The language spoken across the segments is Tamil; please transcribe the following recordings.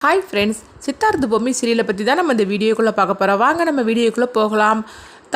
ஹாய் ஃப்ரெண்ட்ஸ் சித்தார்த்த பொம்மை சீரியலை பற்றி தான் நம்ம இந்த வீடியோக்குள்ளே பார்க்க போகிறோம் வாங்க நம்ம வீடியோக்குள்ளே போகலாம்.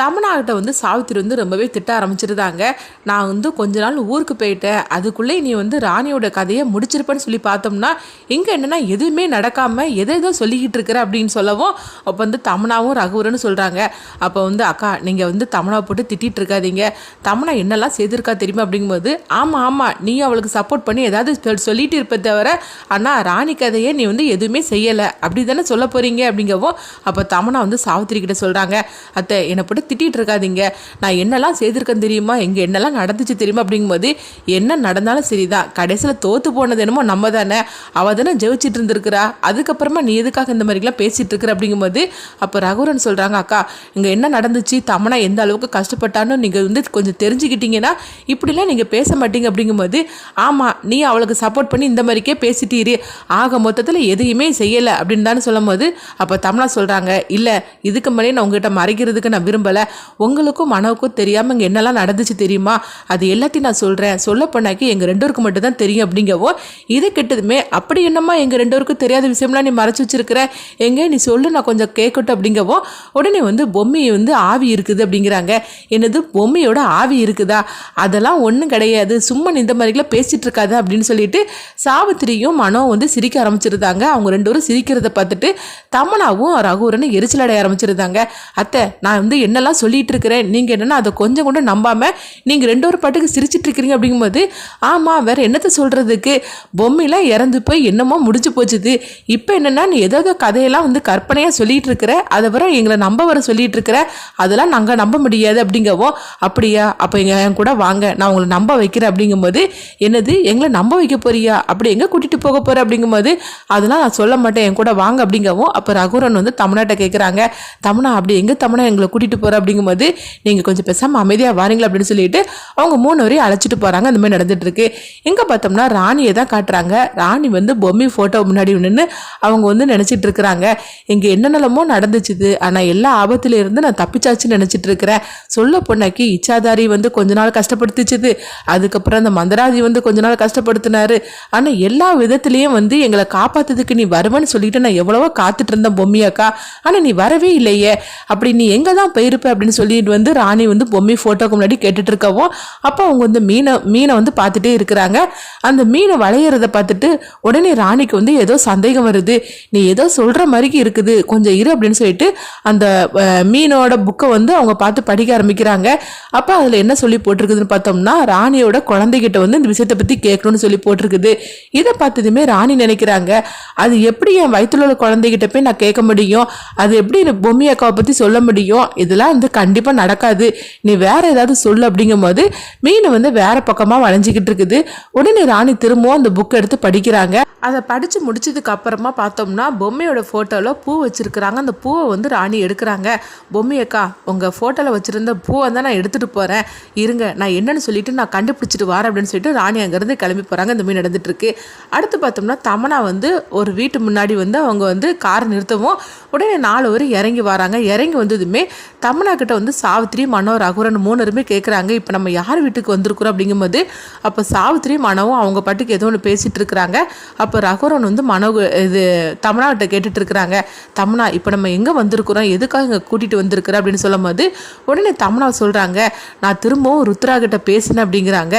தமிழ்நாட்டை வந்து சாவித்திரி வந்து ரொம்பவே திட்ட ஆரம்பிச்சிருந்தாங்க. நான் வந்து கொஞ்ச நாள் ஊருக்கு போயிட்டேன். அதுக்குள்ளே நீ வந்து ராணியோட கதையை முடிச்சிருப்பேன்னு சொல்லி பார்த்தோம்னா இங்கே என்னென்னா எதுவுமே நடக்காமல் எதை எதோ சொல்லிக்கிட்டு இருக்கிற அப்படின்னு சொல்லவும் அப்போ வந்து தமனாவும் ரகுவரன்னு சொல்கிறாங்க அப்போ வந்து அக்கா நீங்கள் வந்து தமனா போட்டு திட்டிகிட்டு இருக்காதீங்க. தமனா என்னெல்லாம் செய்திருக்கா தெரியுமா? அப்படிங்கும்போது ஆமாம் ஆமாம் நீ அவளுக்கு சப்போர்ட் பண்ணி ஏதாவது சொல்லிட்டு இருப்ப தவிர ஆனால் ராணி கதையை நீ வந்து எதுவுமே செய்யலை. அப்படி தானே சொல்ல போகிறீங்க அப்படிங்கவும் அப்போ தமனா வந்து சாவித்திரி கிட்ட சொல்கிறாங்க அத்தை என்னை போட்டு திட்டிகிட்டு இருக்காதீங்க நான் என்னெல்லாம் செய்திருக்கேன் தெரியுமா? எங்கே என்னெல்லாம் நடந்துச்சு தெரியுமா? அப்படிங்கும்போது என்ன நடந்தாலும் சரிதான் கடைசியில் தோற்று போனது என்னமோ நம்ம தானே அவள் தானே ஜெயிச்சிட்டு இருந்திருக்கிறா. அதுக்கப்புறமா நீ எதுக்காக இந்த மாதிரிலாம் பேசிகிட்டு இருக்கிற? அப்படிங்கும்போது அப்போ ரகுரன் சொல்கிறாங்க அக்கா இங்கே என்ன நடந்துச்சு? தமனா எந்த அளவுக்கு கஷ்டப்பட்டான்னு நீங்கள் வந்து கொஞ்சம் தெரிஞ்சுக்கிட்டீங்கன்னா இப்படிலாம் நீங்கள் பேச மாட்டீங்க. அப்படிங்கும்போது ஆமாம் நீ அவளுக்கு சப்போர்ட் பண்ணி இந்த மாதிரிக்கே பேசிட்டீரு. ஆக மொத்தத்தில் எதையுமே செய்யலை. அப்படின்னு தானே சொல்லும் போது அப்போ தமிழா சொல்கிறாங்க இல்லை இதுக்கு முன்னாடி நான் உங்ககிட்ட மறைக்கிறதுக்கு நான் விரும்பலை. உங்களுக்கும் மனவுக்கும் தெரியாமல் இங்கே என்னெல்லாம் நடந்துச்சு தெரியுமா? அது எல்லாத்தையும் நான் சொல்கிறேன் சொல்ல போனாக்கி எங்கள் ரெண்டோருக்கு மட்டும் தான் தெரியும் அப்படிங்கவோ இது கெட்டதுமே அப்படி என்னம்மா எங்கள் ரெண்டோருக்கும் தெரியாத விஷயம்லாம் நீ மறைச்சு வச்சிருக்கிற? எங்கே? நீ சொல்லு நான் கொஞ்சம் கேட்கட்டும் அப்படிங்கவோ உடனே வந்து பொம்மையை வந்து ஆவி இருக்குது அப்படிங்கிறாங்க. என்னது? பொம்மையோட ஆவி இருக்குதா? அதெல்லாம் ஒன்றும் கிடையாது. சும்மா நீ இந்த மாதிரிலாம் பேசிட்டு இருக்காது அப்படின்னு சொல்லிட்டு சாவித்திரியும் மனோ வந்து சிரிக்க ஆரம்பிச்சிருந்தாங்க. அவங்க ரெண்டு பேரும் சிரிக்கிறத பார்த்துட்டு தமனாவும் ரகுவரனும் எரிச்சல் அடைய ஆரம்பிச்சிருந்தாங்க. அத்தை நான் வந்து என்னெல்லாம் சொல்லிட்டு இருக்கிறேன் நீங்கள் என்னென்னா அதை கொஞ்சம் கூட நம்பாம நீங்கள் ரெண்டு ஒரு பாட்டுக்கு சிரிச்சிட்டு இருக்கிறீங்க அப்படிங்கும்போது ஆமாம் வேற என்னத்தை சொல்கிறதுக்கு பொம்மையெல்லாம் இறந்து போய் என்னமோ முடிஞ்சு போச்சுது. இப்போ என்னென்னா நீ ஏதோ கதையெல்லாம் வந்து கற்பனையாக சொல்லிட்டு இருக்கிற அதை வர எங்களை நம்ப வர சொல்லிட்டு இருக்கிற அதெல்லாம் நாங்கள் நம்ப முடியாது அப்படிங்கவோ அப்படியா? அப்போ எங்க என் கூட வாங்க நான் உங்களை நம்ப வைக்கிறேன் அப்படிங்கும்போது என்னது எங்களை நம்ப வைக்க போறியா? அப்படி எங்கே கூட்டிகிட்டு போக போகிற அப்படிங்கும்போது அதெல்லாம் நான் சொல்ல மாட்டேன் என் கூட வாங்க அப்படிங்கவும் அப்போ ரகுரன் வந்து தமிழ்நாட்டை கேட்குறாங்க தமிழா அப்படி எங்கே தமிழா எங்களை கூட்டிகிட்டு போகிற அப்படிங்கும்போது நீங்கள் கொஞ்சம் பேசாமல் அமைதியாக வாரீங்களா? அப்படின்னு சொல்லிட்டு அவங்க மூணு வரையும் அழைச்சிட்டு போகிறாங்க அந்த மாதிரி நடந்துட்டு இருக்கு. எங்கே பார்த்தோம்னா ராணியை தான் காட்டுறாங்க. ராணி வந்து பொம்மை ஃபோட்டோ முன்னாடி நின்று அவங்க வந்து நினச்சிட்டு இருக்கிறாங்க. இங்கே நிலமோ நடந்துச்சுது. ஆனால் எல்லா ஆபத்துல இருந்து நான் தப்பிச்சாச்சுன்னு நினச்சிட்டு இருக்கிறேன். சொல்ல பொண்ணாக்கி இச்சாதாரி வந்து கொஞ்ச நாள் கஷ்டப்படுத்திச்சுது. அதுக்கப்புறம் அந்த மந்தராஜி வந்து கொஞ்ச நாள் கஷ்டப்படுத்தினாரு. ஆனால் எல்லா விதத்துலேயும் வந்து எங்களை காப்பாத்துறதுக்கு நீ வருவேன்னு சொல்லிட்டு நான் எவ்வளவோ காத்துட்டு இருந்தேன் பொம்மியாக்கா. ஆனால் நீ வரவே இல்லையே. அப்படி நீ எங்கே தான் போயிருப்ப? அப்படின்னு சொல்லிட்டு வந்து ராணி வந்து பொம்மை ஃபோட்டோக்கு முன்னாடி கேட்டுட்டு இருக்கவும் அப்போ அவங்க வந்து மீனை மீனை வந்து பார்த்துட்டே இருக்கிறாங்க. அந்த மீனை வளையிறத பார்த்துட்டு உடனே ராணிக்கு வந்து ஏதோ சந்தேகம் வருது. நீ ஏதோ சொல்கிற மாதிரி இருக்குது கொஞ்சம் இரு அப்படின்னு சொல்லிட்டு அந்த மீனோட புக்கை வந்து அவங்க பார்த்து படிக்க ஆரம்பிக்கிறாங்க. அப்போ அதில் என்ன சொல்லி போட்டிருக்குதுன்னு பார்த்தோம்னா ராணியோட குழந்தைகிட்ட வந்து இந்த விஷயத்தை பற்றி கேட்கணும்னு சொல்லி போட்டிருக்குது. இதை பார்த்ததுமே ராணி நினைக்கிறாங்க அது எப்படி என் வயிற்றுல உள்ள குழந்தைகிட்ட போய் நான் கேட்க முடியும்? அது எப்படி எனக்கு பொம்மி அக்காவை பற்றி சொல்ல முடியும்? இதெல்லாம் வந்து கண்டிப்பாக நடக்காது. நீ வேற ஏதாவது சொல்லு அப்படிங்கும்போது மீன் வந்து வேற பக்கமாக வளைஞ்சிக்கிட்டு இருக்குது. உடனே ராணி திரும்பவும் அந்த புக் எடுத்து படிக்கிறாங்க. அதை படித்து முடிச்சதுக்கு அப்புறமா பார்த்தோம்னா பொம்மையோட ஃபோட்டோவில் பூ வச்சிருக்கிறாங்க. அந்த பூவை வந்து ராணி எடுக்கிறாங்க. பொம்மையக்கா உங்கள் ஃபோட்டோவில் வச்சுருந்த பூவை தான் நான் எடுத்துகிட்டு போகிறேன் இருங்க நான் என்னன்னு சொல்லிட்டு நான் கண்டுபிடிச்சிட்டு வரேன் அப்படின்னு சொல்லிட்டு ராணி அங்கேருந்து கிளம்பி போகிறாங்க இந்த மீன் நடந்துட்டுருக்கு. அடுத்து பார்த்தோம்னா தமனா வந்து ஒரு வீட்டு முன்னாடி வந்து அவங்க வந்து கார் நிறுத்தவும் உடனே நாலு பேர் இறங்கி வராங்க. இறங்கி வந்ததுமே ரமணா கிட்ட வந்து சாவித்திரி மனோ ரகுரன் மூணுருமே கேட்குறாங்க இப்போ நம்ம யார் வீட்டுக்கு வந்திருக்கிறோம் அப்படிங்கும்போது அப்போ சாவித்திரி மனோவும் அவங்க பாட்டுக்கு ஏதோ ஒன்று பேசிட்டு இருக்கிறாங்க. அப்போ ரகுரன் வந்து மனோ இது தமனாகிட்ட கேட்டுட்டு இருக்கிறாங்க. தமனா இப்போ நம்ம எங்கே வந்திருக்கிறோம்? எதுக்காக இங்கே கூட்டிகிட்டு வந்திருக்கிற? அப்படின்னு சொல்லும்போது உடனே தமனா சொல்கிறாங்க நான் திரும்பவும் ருத்ரா கிட்ட பேசினேன் அப்படிங்கிறாங்க.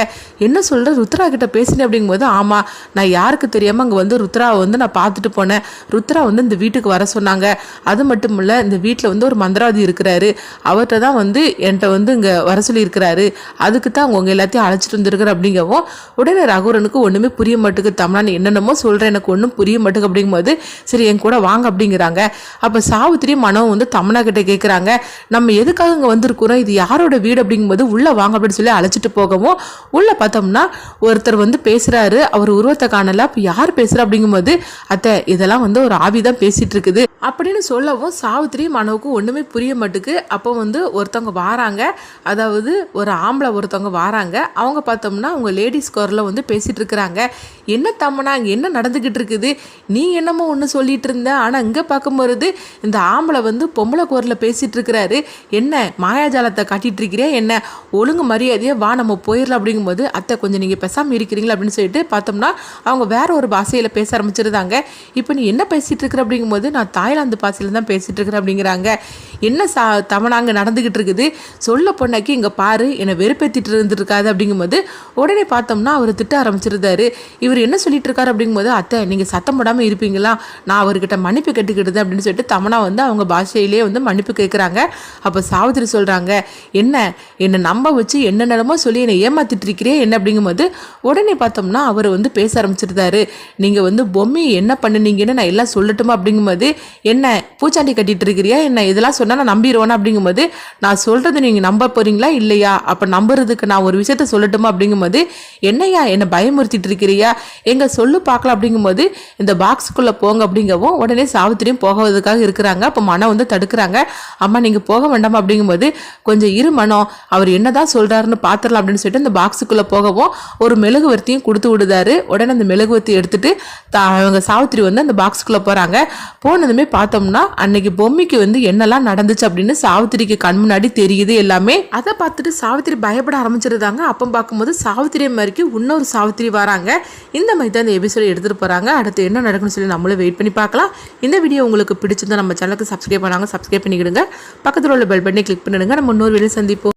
என்ன சொல்கிற ருத்ரா கிட்ட பேசினேன் அப்படிங்கும்போது ஆமாம் நான் யாருக்கு தெரியாமல் அங்கே வந்து ருத்ராவை வந்து நான் பார்த்துட்டு போனேன். ருத்ரா வந்து இந்த வீட்டுக்கு வர சொன்னாங்க. அது மட்டும் இல்லை இந்த வீட்டில் வந்து ஒரு மந்திராதி இருக்கிறாரு. அவர்கிட்ட தான் வந்து என்கிட்ட வந்து இங்கே வர சொல்லியிருக்கிறாரு. அதுக்கு தான் அவங்க எல்லாத்தையும் அழைச்சிட்டு வந்திருக்கிற அப்படிங்கவும் உடனே ரகுரனுக்கு ஒன்றுமே புரிய மாட்டுக்கு. தமிழா நீ என்னென்னமோ சொல்கிறேன் எனக்கு ஒன்றும் புரிய மாட்டுக்கு அப்படிங்கும்போது சரி என் கூட வாங்க அப்படிங்கிறாங்க. அப்போ சாவித்திரி மனம் வந்து தமனா கிட்டே கேட்குறாங்க நம்ம எதுக்காக இங்கே வந்திருக்கிறோம்? இது யாரோட வீடு அப்படிங்கும்போது உள்ளே வாங்க அப்படின்னு சொல்லி அழைச்சிட்டு போகவும் உள்ளே பார்த்தோம்னா ஒருத்தர் வந்து பேசுகிறாரு அவர் உருவத்தை காணல. அப்போ யார் பேசுகிறா அப்படிங்கும்போது அத்தை இதெல்லாம் வந்து ஒரு ஆவி தான் பேசிகிட்டு இருக்குது. அப்படின்னு சொல்லவும் சாவித்திரி மனோவுக்கு ஒன்றுமே புரிய மாட்டுக்கு. அப்போ வந்து ஒருத்தவங்க வாராங்க. அதாவது ஒரு ஆம்பளை ஒருத்தவங்க வாராங்க. அவங்க பார்த்தோம்னா அவங்க லேடிஸ் கோரில் வந்து பேசிகிட்டு இருக்கிறாங்க. என்ன தம்மனா அங்கே என்ன நடந்துக்கிட்டு இருக்குது? நீ என்னமோ ஒன்று சொல்லிட்டு இருந்த. ஆனால் இங்கே பார்க்கும்போது இந்த ஆம்பளை வந்து பொம்பளை கோரில் பேசிகிட்டு இருக்கிறாரு. என்ன மாயாஜாலத்தை காட்டிகிட்டு இருக்கிறியா? என்ன? ஒழுங்கு மரியாதையாக வா நம்ம போயிடலாம் அப்படிங்கும்போது அத்தை கொஞ்சம் நீங்கள் பேசாமல் இருக்கிறீங்களா? அப்படின்னு சொல்லிட்டு பார்த்தோம்னா அவங்க வேற ஒரு பாஷையில் பேச ஆரம்பிச்சிருந்தாங்க. இப்போ நீ என்ன பேசிகிட்டு இருக்கிற? அப்படிங்கும்போது நான் தாய்லாந்து பாஷையில் தான் பேசிகிட்டு இருக்கிறேன் அப்படிங்கிறாங்க. என்ன சா அங்கே நடந்துக்கிட்டு இருக்குது. சொல்ல பொண்ணாக்கி இங்கே பாரு என்னை வெறுப்பேற்றிட்டு இருந்துருக்காது அப்படிங்கும்போது உடனே பார்த்தோம்னா அவர் திட்ட ஆரம்பிச்சிருந்தாரு. இவர் என்ன சொல்லிட்டு இருக்காரு அப்படிங்கும்போது அத்தை நீங்கள் சத்தம் போடாமல் இருப்பீங்களா? நான் அவர்கிட்ட மன்னிப்பு கேட்டுக்கிட்டது அப்படின்னு சொல்லிட்டு தமனா வந்து அவங்க பாஷையிலே வந்து மன்னிப்பு கேட்குறாங்க அப்போ சாவித்திரி சொல்கிறாங்க என்ன என்னை நம்ப வச்சு என்னென்னமோ சொல்லி என்னை ஏமாத்திட்டு இருக்கிறேன் என்ன? அப்படிங்கும்போது உடனே பார்த்தோம்னா அவர் வந்து பேச ஆரம்பிச்சிருந்தாரு. நீங்கள் வந்து பொம்மை என்ன பண்ணுனீங்கன்னு நான் எல்லாம் சொல்லட்டுமா? அப்படிங்கும்போது என்ன பூச்சாண்டி கட்டிட்டு இருக்கிறியா என்ன இதெல்லாம் சொன்னால் நான் நம்பிடுவேனா அப்படிங்கும்போது நான் சொல்கிறது நீங்கள் நம்ப போறீங்களா இல்லையா? அப்போ நம்புறதுக்கு நான் ஒரு விஷயத்த சொல்லட்டுமா அப்படிங்கும்போது என்னையா என்னை பயமுறுத்திட்டு இருக்கிறியா? எங்க சொல்லு பார்க்கலாம் அப்படிங்கும்போது இந்த பாக்ஸுக்குள்ளே போங்க அப்படிங்கவும் உடனே சாவித்திரியும் போகிறதுக்காக இருக்கிறாங்க. அப்போ மனம் வந்து தடுக்கிறாங்க. அம்மா நீங்கள் போக வேண்டாமா அப்படிங்கும்போது கொஞ்சம் இரு மனம் அவர் என்னதான் சொல்றாருன்னு பார்த்துடலாம் அப்படின்னு சொல்லிட்டு இந்த பாக்ஸுக்குள்ளே போகவும் ஒரு மெழுகுவர்த்தியும் கொடுத்து விடுதாரு. உடனே அந்த மெழுகுவர்த்தி எடுத்துட்டு தா அவங்க சாவித்திரி வந்து அந்த பாக்ஸுக்குள்ளே போகிறாங்க போனதுமே பார்த்தோம்னா அன்னைக்கு பொம்மைக்கு வந்து என்னெல்லாம் நடந்துச்சு அப்படின்னு சாவித்திரிக்கு கண் முன்னாடி தெரியுது எல்லாமே. அதை பார்த்துட்டு சாவித்திரி பயப்பட ஆரம்பிச்சிருந்தாங்க. அப்போ பார்க்கும்போது சாவித்திரி மாதிரிக்கு இன்னொரு சாவித்திரி வராங்க. இந்த மாதிரி தான் இந்த எபிசோட் எடுத்துகிட்டு போகிறாங்க அடுத்து என்ன நடக்குன்னு சொல்லி நம்மளும் வெயிட் பண்ணி பார்க்கலாம். இந்த வீடியோ உங்களுக்கு பிடிச்சிருந்தா நம்ம சேனலுக்கு சப்ஸ்கிரைப் பண்ணாங்க சப்ஸ்கிரைப் பண்ணிக்கிடுங்க. பக்கத்தில் உள்ள பெல் பட்டனை கிளிக் பண்ணிடுங்க. நம்ம இன்னொரு வீடியோ சந்திப்போம்.